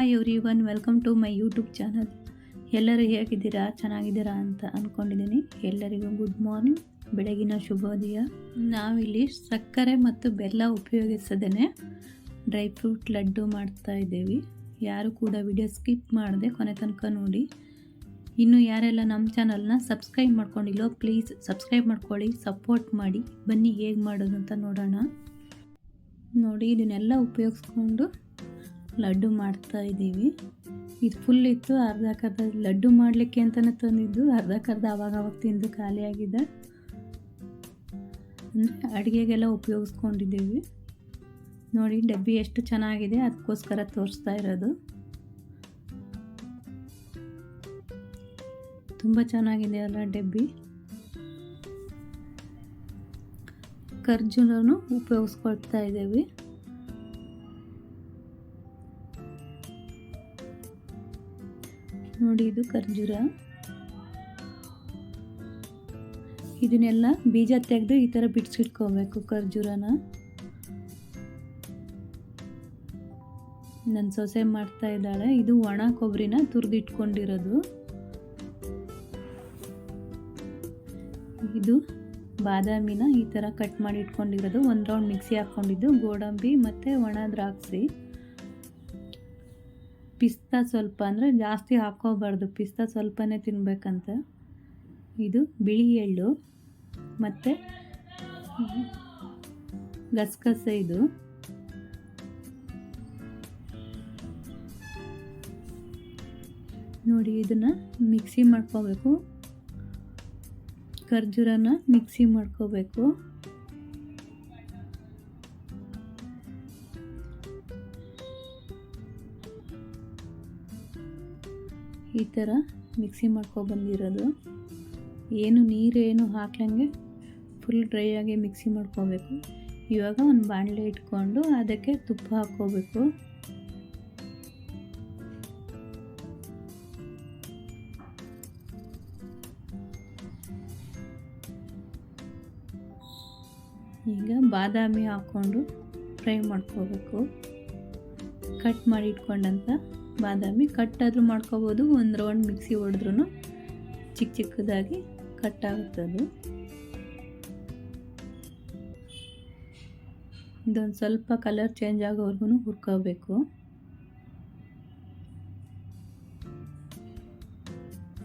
Hi everyone welcome to my YouTube channel ಎಲ್ಲರೂ ಹೇಗಿದ್ದೀರಾ? ಚೆನ್ನಾಗಿದ್ದೀರಾ ಅಂತ ಅಂದ್ಕೊಂಡಿದ್ದೀನಿ ಎಲ್ಲರಿಗೂ ಗುಡ್ ಮಾರ್ನಿಂಗ್ ಬೆಳಗಿನ ಶುಭೋದಯ ನಾವಿಲ್ಲಿ ಸಕ್ಕರೆ ಮತ್ತು ಬೆಲ್ಲ ಉಪಯೋಗಿಸದೇ ಡ್ರೈ ಫ್ರೂಟ್ ಲಡ್ಡು ಮಾಡ್ತಾ ಇದ್ದೀವಿ. ಯಾರು ಕೂಡ ವಿಡಿಯೋ ಸ್ಕಿಪ್ ಮಾಡದೆ ಕೊನೆ ತನಕ ನೋಡಿ. ಇನ್ನು ಯಾರೆಲ್ಲ ನಮ್ಮ ಚಾನಲ್ನ ಸಬ್ಸ್ಕ್ರೈಬ್ ಮಾಡ್ಕೊಂಡಿಲ್ಲೋ ಪ್ಲೀಸ್ ಸಬ್ಸ್ಕ್ರೈಬ್ ಮಾಡ್ಕೊಳ್ಳಿ ಸಪೋರ್ಟ್ ಮಾಡಿ. ಬನ್ನಿ ಹೇಗೆ ಮಾಡೋದು ಅಂತ ನೋಡೋಣ. ನೋಡಿ, ಇದನ್ನೆಲ್ಲ ಉಪಯೋಗಿಸ್ಕೊಂಡು ಲಡ್ಡು ಮಾಡ್ತಾ ಇದ್ದೀವಿ. ಇದು ಫುಲ್ ಇತ್ತು ಅರ್ಧಕ್ಕರ್ಧ ಲಡ್ಡು ಮಾಡಲಿಕ್ಕೆ ಅಂತಲೇ ತಂದಿದ್ದು ಅರ್ಧಕ್ಕರ್ಧ ಅವಾಗ ಅವಾಗ ತಿಂದು ಖಾಲಿಯಾಗಿದೆ ಅಂದರೆ ಅಡುಗೆಗೆಲ್ಲ ಉಪಯೋಗಿಸ್ಕೊಂಡಿದ್ದೀವಿ. ನೋಡಿ, ಡಬ್ಬಿ ಎಷ್ಟು ಚೆನ್ನಾಗಿದೆ, ಅದಕ್ಕೋಸ್ಕರ ತೋರಿಸ್ತಾ ಇರೋದು. ತುಂಬ ಚೆನ್ನಾಗಿದೆ ಅಲ್ಲ ಡಬ್ಬಿ. ಖರ್ಜೂರನು ಉಪಯೋಗಿಸ್ಕೊಳ್ತಾ ಇದ್ದೀವಿ. ನೋಡಿ ಇದು ಖರ್ಜೂರ. ಇದನ್ನೆಲ್ಲ ಬೀಜ ತೆಗೆದು ಈ ಥರ ಬಿಡಿಸಿಟ್ಕೋಬೇಕು ಖರ್ಜೂರನ. ನನ್ನ ಸೊಸೆ ಮಾಡ್ತಾ ಇದ್ದಾಳೆ. ಇದು ಒಣ ಕೊಬ್ಬರಿನ ತುರಿದಿಟ್ಕೊಂಡಿರೋದು. ಇದು ಬಾದಾಮಿನ ಈ ಥರ ಕಟ್ ಮಾಡಿ ಇಟ್ಕೊಂಡಿರೋದು ಒಂದು ರೌಂಡ್ ಮಿಕ್ಸಿ ಹಾಕ್ಕೊಂಡಿದ್ದು ಗೋಡಂಬಿ ಮತ್ತು ಒಣ ದ್ರಾಕ್ಷಿ. ಪಿಸ್ತಾ ಸ್ವಲ್ಪ ಅಂದರೆ ಜಾಸ್ತಿ ಹಾಕ್ಕೋಬಾರ್ದು. ಪಿಸ್ತಾ ಸ್ವಲ್ಪನೇ ತಿನ್ನಬೇಕಂತ ಇದು ಬಿಳಿ ಎಳ್ಳು ಮತ್ತು ಗಸಗಸೆ ಇದು. ನೋಡಿ ಇದನ್ನು ಮಿಕ್ಸಿ ಮಾಡ್ಕೋಬೇಕು. ಖರ್ಜೂರನ ಮಿಕ್ಸಿ ಮಾಡ್ಕೋಬೇಕು. ಈ ಥರ ಮಿಕ್ಸಿ ಮಾಡ್ಕೊಬಂದಿರೋದು ಏನು ನೀರೇನು ಹಾಕ್ಲಂಗೆ ಫುಲ್ ಡ್ರೈ ಆಗಿ ಮಿಕ್ಸಿ ಮಾಡ್ಕೋಬೇಕು. ಇವಾಗ ಒಂದು ಬಾಣಲೆ ಇಟ್ಕೊಂಡು ಅದಕ್ಕೆ ತುಪ್ಪ ಹಾಕ್ಕೋಬೇಕು. ಈಗ ಬಾದಾಮಿ ಹಾಕ್ಕೊಂಡು ಫ್ರೈ ಮಾಡ್ಕೋಬೇಕು. ಕಟ್ ಮಾಡಿ ಇಟ್ಕೊಂಡಂಥ ಬಾದಾಮಿ ಕಟ್ಟಾದರೂ ಮಾಡ್ಕೋಬೋದು, ಒಂದು ರೌಂಡ್ ಮಿಕ್ಸಿ ಹೊಡೆದ್ರೂ ಚಿಕ್ಕ ಚಿಕ್ಕದಾಗಿ ಕಟ್ಟಾಗುತ್ತದು. ಇದೊಂದು ಸ್ವಲ್ಪ ಕಲರ್ ಚೇಂಜ್ ಆಗೋವರೆಗೂ ಹುರ್ಕೋಬೇಕು.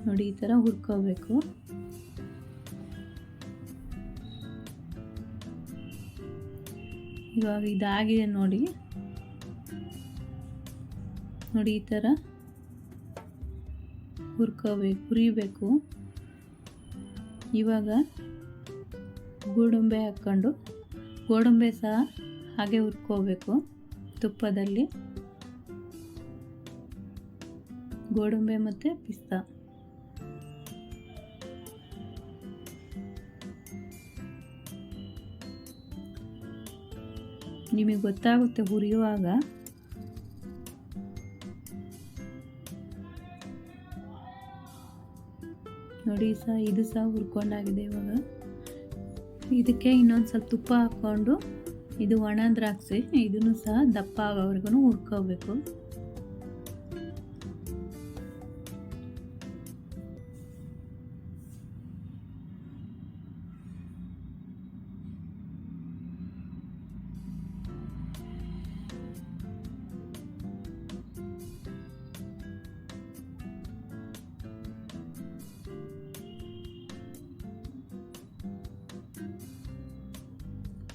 ನೋಡಿ, ಈ ಥರ ಹುರ್ಕೋಬೇಕು. ಇವಾಗ ಇದಾಗಿದೆ ನೋಡಿ. ನೋಡಿ ಈ ಥರ ಹುರ್ಕೋಬೇಕು ಹುರಿಬೇಕು. ಇವಾಗ ಗೋಡಂಬೆ ಹಾಕ್ಕೊಂಡು, ಗೋಡಂಬೆ ಸಹ ಹಾಗೆ ಹುರ್ಕೋಬೇಕು ತುಪ್ಪದಲ್ಲಿ. ಗೋಡಂಬೆ ಮತ್ತು ಪಿಸ್ತಾ. ನಿಮಗೆ ಗೊತ್ತಾಗುತ್ತೆ ಹುರಿಯುವಾಗ ನೋಡಿ ಸಹ ಇದು ಸಹ ಹುರ್ಕೊಂಡಾಗಿದೆ ಇವಾಗ. ಇದಕ್ಕೆ ಇನ್ನೊಂದು ಸ್ವಲ್ಪ ತುಪ್ಪ ಹಾಕ್ಕೊಂಡು, ಇದು ಒಣ ದ್ರಾಕ್ಷಿ ಇದನ್ನು ಸಹ ದಪ್ಪ ಆಗೋವರೆಗೂ ಹುರ್ಕೋಬೇಕು.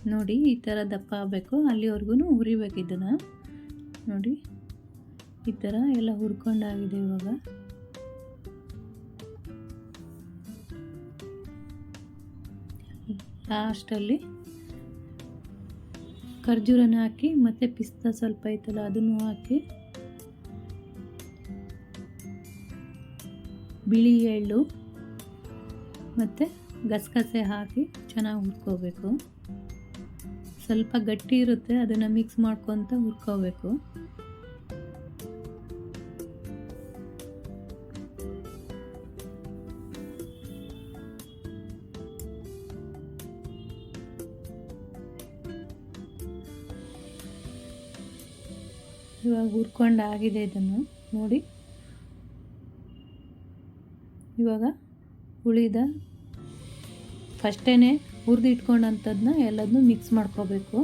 ನೋಡಿ, ಈ ಥರ ದಪ್ಪ ಆಗಬೇಕು. ಅಲ್ಲಿವರೆಗೂ ಹುರಿಬೇಕು ಇದನ್ನು. ನೋಡಿ, ಈ ಥರ ಎಲ್ಲ ಹುರ್ಕೊಂಡಾಗಿದೆ ಇವಾಗ. ಲಾಸ್ಟಲ್ಲಿ ಖರ್ಜೂರನ ಹಾಕಿ, ಮತ್ತು ಪಿಸ್ತಾ ಸ್ವಲ್ಪ ಐತಲ್ಲ, ಅದನ್ನು ಹಾಕಿ. ಬಿಳಿ ಎಳ್ಳು, ಮತ್ತು ಗಸಗಸೆ ಹಾಕಿ ಚೆನ್ನಾಗಿ ಹುರ್ಕೋಬೇಕು. ಸ್ವಲ್ಪ ಗಟ್ಟಿ ಇರುತ್ತೆ, ಅದನ್ನು ಮಿಕ್ಸ್ ಮಾಡ್ಕೊತ ಹುರ್ಕೋಬೇಕು. ಇವಾಗ ಹುರ್ಕೊಂಡು ಆಗಿದೆ ಇದನ್ನು ನೋಡಿ. ಇವಾಗ ಉಳಿದ ಫಸ್ಟೇ ಹುರಿದು ಇಟ್ಕೊಂಡಂಥದ್ದನ್ನ ಎಲ್ಲದನ್ನೂ ಮಿಕ್ಸ್ ಮಾಡ್ಕೋಬೇಕು.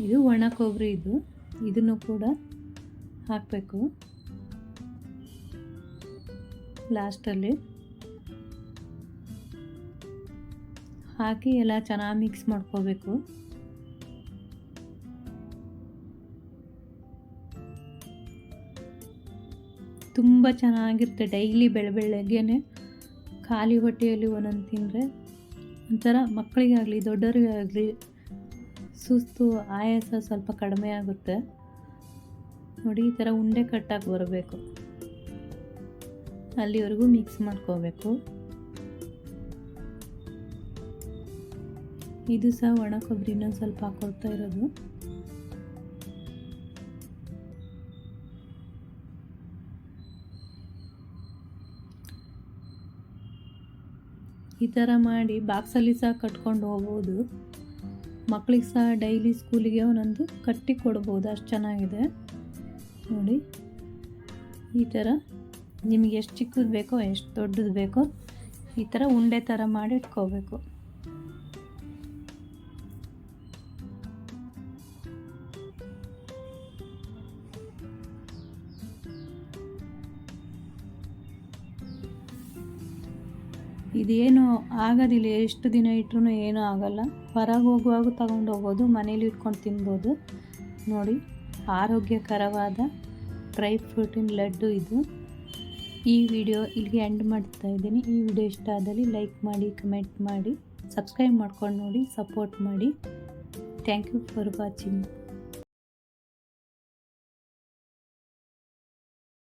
ಇದು ಒಣ ಕೊಬ್ಬರಿ ಇದು. ಇದನ್ನು ಕೂಡ ಹಾಕಬೇಕು. ಲಾಸ್ಟಲ್ಲಿ ಹಾಕಿ ಎಲ್ಲ ಚೆನ್ನಾಗಿ ಮಿಕ್ಸ್ ಮಾಡ್ಕೋಬೇಕು. ತುಂಬ ಚೆನ್ನಾಗಿರುತ್ತೆ ಡೈಲಿ ಬೆಳ ಬೆಳಗ್ಗೆನೆ ಖಾಲಿ ಹೊಟ್ಟೆಯಲ್ಲಿ ಒಂದೊಂದು ತಿಂದರೆ ಒಂಥರ ಮಕ್ಕಳಿಗಾಗಲಿ, ದೊಡ್ಡವರಿಗಾಗಲಿ ಸುಸ್ತು, ಆಯಾಸ ಸ್ವಲ್ಪ ಕಡಿಮೆ ಆಗುತ್ತೆ. ನೋಡಿ, ಈ ಥರ ಉಂಡೆ ಕಟ್ಟಾಗಿ ಬರಬೇಕು. ಅಲ್ಲಿವರೆಗೂ ಮಿಕ್ಸ್ ಮಾಡ್ಕೋಬೇಕು. ಇದು ಸಹ ಒಣ ಕೊಬ್ಬರಿ ಇನ್ನೊಂದು ಸ್ವಲ್ಪ ಹಾಕೊಳ್ತಾ ಇರೋದು. ಈ ಥರ ಮಾಡಿ ಬಾಕ್ಸಲ್ಲಿ ಸಹ ಕಟ್ಕೊಂಡು ಹೋಗ್ಬೋದು. ಮಕ್ಕಳಿಗೆ ಸಹ ಡೈಲಿ ಸ್ಕೂಲಿಗೆ ಒಂದೊಂದು ಕಟ್ಟಿ ಕೊಡ್ಬೋದು, ಅಷ್ಟು ಚೆನ್ನಾಗಿದೆ. ನೋಡಿ, ಈ ಥರ ನಿಮಗೆ ಎಷ್ಟು ಚಿಕ್ಕದು ಬೇಕೋ, ಎಷ್ಟು ದೊಡ್ಡದು ಬೇಕೋ ಈ ಥರ ಉಂಡೆ ಥರ ಮಾಡಿ ಇಟ್ಕೋಬೇಕು. ಇದೇನು ಆಗೋದಿಲ್ಲ, ಎಷ್ಟು ದಿನ ಇಟ್ಟರು ಏನೂ ಆಗೋಲ್ಲ. ಹೊರಗೆ ಹೋಗುವಾಗ ತಗೊಂಡು ಹೋಗ್ಬೋದು ಮನೇಲಿ ಇಟ್ಕೊಂಡು ತಿನ್ಬೋದು. ನೋಡಿ, ಆರೋಗ್ಯಕರವಾದ ಡ್ರೈ ಫ್ರೂಟಿನ ಲಡ್ಡು ಇದು. ಈ ವಿಡಿಯೋ ಇಲ್ಲಿಗೆ ಎಂಡ್ ಮಾಡ್ತಾ ಇದ್ದೀನಿ. ಈ ವಿಡಿಯೋ ಇಷ್ಟ ಆದಲ್ಲಿ ಲೈಕ್ ಮಾಡಿ, ಕಮೆಂಟ್ ಮಾಡಿ, ಸಬ್ಸ್ಕ್ರೈಬ್ ಮಾಡ್ಕೊಂಡು ನೋಡಿ, ಸಪೋರ್ಟ್ ಮಾಡಿ. Thank you for watching.